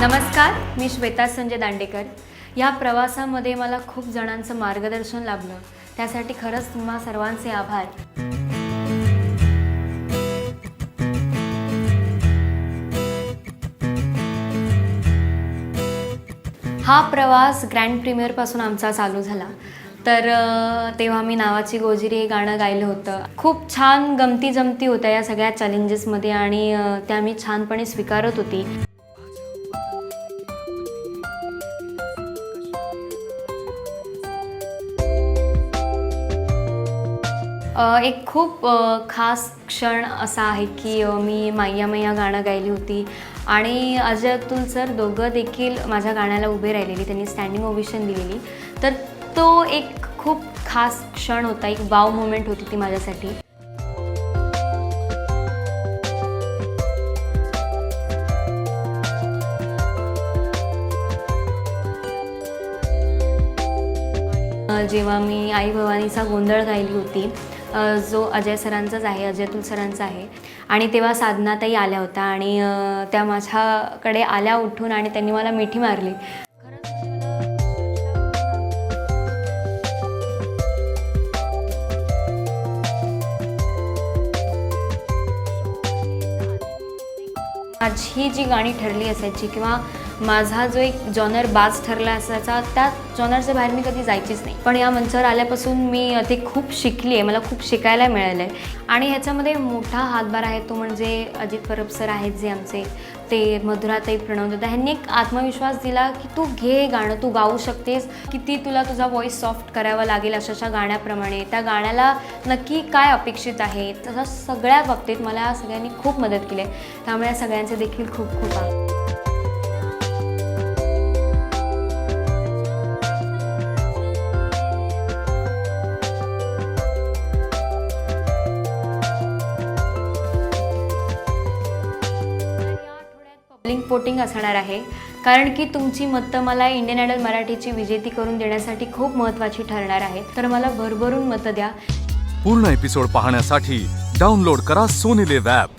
नमस्कार मी श्वेता संजय दांडेकर. या प्रवासामध्ये मला खूप जणांचं मार्गदर्शन लाभलं त्यासाठी खरंच तुम्हा सर्वांचे आभार. हा प्रवास ग्रँड प्रीमियरपासून आमचा चालू झाला. तर तेव्हा मी नावाची गोजिरी हे गाणं गायलं होतं. खूप छान गमती जमती होत्या या सगळ्या चॅलेंजेसमध्ये आणि त्या मी छानपणे स्वीकारत होती. एक खूप खास क्षण असा आहे की मी मैया मैया गाणं गायली होती. आणि अजय अतुल सर दोघं देखील माझ्या गाण्याला उभे राहिलेली त्यांनी स्टँडिंग ओव्हिशन दिलेली. तर तो एक खूप खास क्षण होता एक वाव मुमेंट होती ती माझ्यासाठी. जेव्हा मी आई भवानीचा गोंधळ गायली होती जो अजय सरांचाच आहे अजय अतुल सरांचा आहे. आणि तेव्हा साधनाताई आल्या होत्या आणि त्या माझ्याकडे आल्या उठून आणि त्यांनी मला मिठी मारली. माझी जी गाणी ठरली असायची किंवा माझा जो एक जॉनर बाज ठरला असायचा त्या जॉनरच्या बाहेर मी कधी जायचीच नाही. पण या मंचावर आल्यापासून मी ते खूप शिकली आहे मला खूप शिकायला मिळालं आहे आणि ह्याच्यामध्ये मोठा हातभार आहे तो म्हणजे अजित परब सर आहेत जे आमचे ते मधुराताई प्रणवदा ह्यांनी एक आत्मविश्वास दिला की तू घे गाणं तू गाऊ शकतेस. किती तुला तुझा व्हॉइस सॉफ्ट करावा लागेल अशाच्या गाण्याप्रमाणे. त्या गाण्याला नक्की काय अपेक्षित आहे? तसं सगळ्या बाबतीत मला सगळ्यांनी खूप मदत केली आहे त्यामुळे सगळ्यांचे देखील खूप खूप लिंक पोटिंग असणार आहे. कारण की तुमची मतं मला इंडियन आयडल मराठीची विजेती करून देण्यासाठी खूप महत्त्वाची ठरणार आहे. तर मला भरभरून मतं द्या. पूर्ण एपिसोड पाहण्यासाठी डाउनलोड करा सोनी ॲप